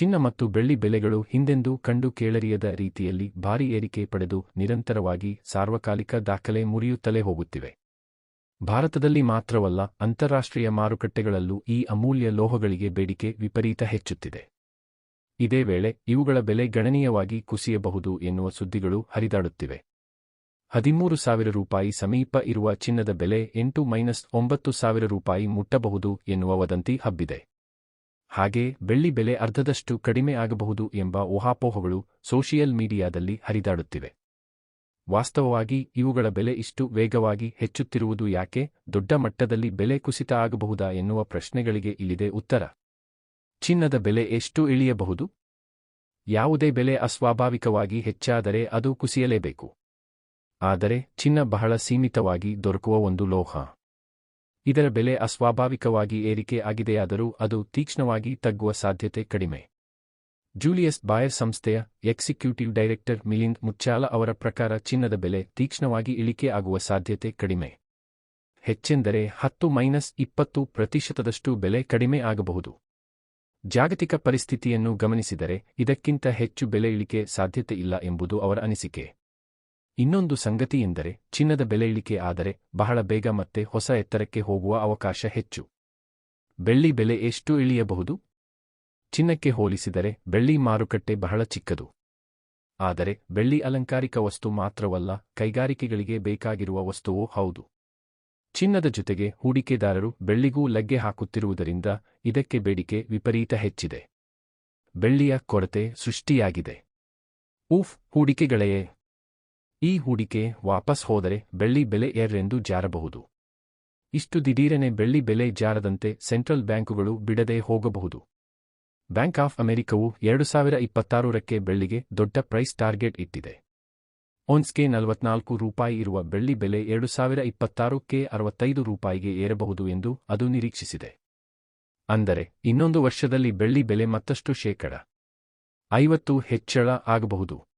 ಚಿನ್ನ ಮತ್ತು ಬೆಳ್ಳಿ ಬೆಲೆಗಳು ಹಿಂದೆಂದೂ ಕಂಡು ಕೇಳರಿಯದ ರೀತಿಯಲ್ಲಿ ಭಾರಿ ಏರಿಕೆ ಪಡೆದು ನಿರಂತರವಾಗಿ ಸಾರ್ವಕಾಲಿಕ ದಾಖಲೆ ಮುರಿಯುತ್ತಲೇ ಹೋಗುತ್ತಿವೆ. ಭಾರತದಲ್ಲಿ ಮಾತ್ರವಲ್ಲ, ಅಂತಾರಾಷ್ಟ್ರೀಯ ಮಾರುಕಟ್ಟೆಗಳಲ್ಲೂ ಈ ಅಮೂಲ್ಯ ಲೋಹಗಳಿಗೆ ಬೇಡಿಕೆ ವಿಪರೀತ ಹೆಚ್ಚುತ್ತಿದೆ. ಇದೇ ವೇಳೆ ಇವುಗಳ ಬೆಲೆ ಗಣನೀಯವಾಗಿ ಕುಸಿಯಬಹುದು ಎನ್ನುವ ಸುದ್ದಿಗಳು ಹರಿದಾಡುತ್ತಿವೆ. ಹದಿಮೂರು ಸಾವಿರ ರೂಪಾಯಿ ಸಮೀಪ ಇರುವ ಚಿನ್ನದ ಬೆಲೆ ಎಂಟು ಮೈನಸ್ ಒಂಬತ್ತು ಸಾವಿರ ರೂಪಾಯಿ ಮುಟ್ಟಬಹುದು ಎನ್ನುವ ವದಂತಿ ಹಬ್ಬಿದೆ. ಹಾಗೆ ಬೆಳ್ಳಿ ಬೆಲೆ ಅರ್ಧದಷ್ಟು ಕಡಿಮೆ ಆಗಬಹುದು ಎಂಬ ಊಹಾಪೋಹಗಳು ಸೋಷಿಯಲ್ ಮೀಡಿಯಾದಲ್ಲಿ ಹರಿದಾಡುತ್ತಿವೆ. ವಾಸ್ತವವಾಗಿ ಇವುಗಳ ಬೆಲೆ ಇಷ್ಟು ವೇಗವಾಗಿ ಹೆಚ್ಚುತ್ತಿರುವುದು ಯಾಕೆ? ದೊಡ್ಡ ಮಟ್ಟದಲ್ಲಿ ಬೆಲೆ ಕುಸಿತ ಆಗಬಹುದಾ ಎನ್ನುವ ಪ್ರಶ್ನೆಗಳಿಗೆ ಇಲ್ಲಿದೆ ಉತ್ತರ. ಚಿನ್ನದ ಬೆಲೆ ಎಷ್ಟು ಇಳಿಯಬಹುದು? ಯಾವುದೇ ಬೆಲೆ ಅಸ್ವಾಭಾವಿಕವಾಗಿ ಹೆಚ್ಚಾದರೆ ಅದು ಕುಸಿಯಲೇಬೇಕು. ಆದರೆ ಚಿನ್ನ ಬಹಳ ಸೀಮಿತವಾಗಿ ದೊರಕುವ ಒಂದು ಲೋಹ. ಇದರ ಬೆಲೆ ಅಸ್ವಾಭಾವಿಕವಾಗಿ ಏರಿಕೆ ಆಗಿದೆಯಾದರೂ ಅದು ತೀಕ್ಷ್ಣವಾಗಿ ತಗ್ಗುವ ಸಾಧ್ಯತೆ ಕಡಿಮೆ. ಜೂಲಿಯಸ್ ಬಾಯರ್ ಸಂಸ್ಥೆಯ ಎಕ್ಸಿಕ್ಯೂಟಿವ್ ಡೈರೆಕ್ಟರ್ ಮಿಲಿಂದ್ ಮುಚ್ಚಾಲ ಅವರ ಪ್ರಕಾರ ಚಿನ್ನದ ಬೆಲೆ ತೀಕ್ಷ್ಣವಾಗಿ ಇಳಿಕೆ ಆಗುವ ಸಾಧ್ಯತೆ ಕಡಿಮೆ. ಹೆಚ್ಚೆಂದರೆ ಹತ್ತು ಮೈನಸ್ ಇಪ್ಪತ್ತು ಪ್ರತಿಶತದಷ್ಟು ಬೆಲೆ ಕಡಿಮೆ ಆಗಬಹುದು. ಜಾಗತಿಕ ಪರಿಸ್ಥಿತಿಯನ್ನು ಗಮನಿಸಿದರೆ ಇದಕ್ಕಿಂತ ಹೆಚ್ಚು ಬೆಲೆ ಇಳಿಕೆ ಸಾಧ್ಯತೆ ಇಲ್ಲ ಎಂಬುದು ಅವರ ಅನಿಸಿಕೆ. ಇನ್ನೊಂದು ಸಂಗತಿ ಎಂದರೆ, ಚಿನ್ನದ ಬೆಲೆ ಇಳಿಕೆ ಆದರೆ ಬಹಳ ಬೇಗ ಮತ್ತೆ ಹೊಸ ಎತ್ತರಕ್ಕೆ ಹೋಗುವ ಅವಕಾಶ ಹೆಚ್ಚು. ಬೆಳ್ಳಿ ಬೆಲೆ ಎಷ್ಟು ಇಳಿಯಬಹುದು? ಚಿನ್ನಕ್ಕೆ ಹೋಲಿಸಿದರೆ ಬೆಳ್ಳಿ ಮಾರುಕಟ್ಟೆ ಬಹಳ ಚಿಕ್ಕದು. ಆದರೆ ಬೆಳ್ಳಿ ಅಲಂಕಾರಿಕ ವಸ್ತು ಮಾತ್ರವಲ್ಲ, ಕೈಗಾರಿಕೆಗಳಿಗೆ ಬೇಕಾಗಿರುವ ವಸ್ತುವೂ ಹೌದು. ಚಿನ್ನದ ಜೊತೆಗೆ ಹೂಡಿಕೆದಾರರು ಬೆಳ್ಳಿಗೂ ಲಗ್ಗೆ ಹಾಕುತ್ತಿರುವುದರಿಂದ ಇದಕ್ಕೆ ಬೇಡಿಕೆ ವಿಪರೀತ ಹೆಚ್ಚಿದೆ. ಬೆಳ್ಳಿಯ ಕೊರತೆ ಸೃಷ್ಟಿಯಾಗಿದೆ. ಊಫ್ ಹೂಡಿಕೆಗಳೆಯೇ ಈ ಹೂಡಿಕೆ ವಾಪಸ್ ಹೋದರೆ ಬೆಳ್ಳಿ ಬೆಲೆ ಏರ್ರೆಂದು ಜಾರಬಹುದು. ಇಷ್ಟು ದಿಢೀರನೆ ಬೆಳ್ಳಿ ಬೆಲೆ ಜಾರದಂತೆ ಸೆಂಟ್ರಲ್ ಬ್ಯಾಂಕುಗಳು ಬಿಡದೆ ಹೋಗಬಹುದು. ಬ್ಯಾಂಕ್ ಆಫ್ ಅಮೆರಿಕವು ಎರಡು ಸಾವಿರ ಇಪ್ಪತ್ತಾರರಕ್ಕೆ ಬೆಳ್ಳಿಗೆ ದೊಡ್ಡ ಪ್ರೈಸ್ ಟಾರ್ಗೆಟ್ ಇಟ್ಟಿದೆ. ಓನ್ಸ್ಗೆ ನಲವತ್ನಾಲ್ಕು ರೂಪಾಯಿ ಇರುವ ಬೆಳ್ಳಿ ಬೆಲೆ ಎರಡು ಸಾವಿರ ಇಪ್ಪತ್ತಾರಕ್ಕೆ ಅರವತ್ತೈದು ರೂಪಾಯಿಗೆ ಏರಬಹುದು ಎಂದು ಅದು ನಿರೀಕ್ಷಿಸಿದೆ. ಅಂದರೆ, ಇನ್ನೊಂದು ವರ್ಷದಲ್ಲಿ ಬೆಳ್ಳಿ ಬೆಲೆ ಮತ್ತಷ್ಟು ಶೇಕಡ ಐವತ್ತು ಹೆಚ್ಚಳ ಆಗಬಹುದು.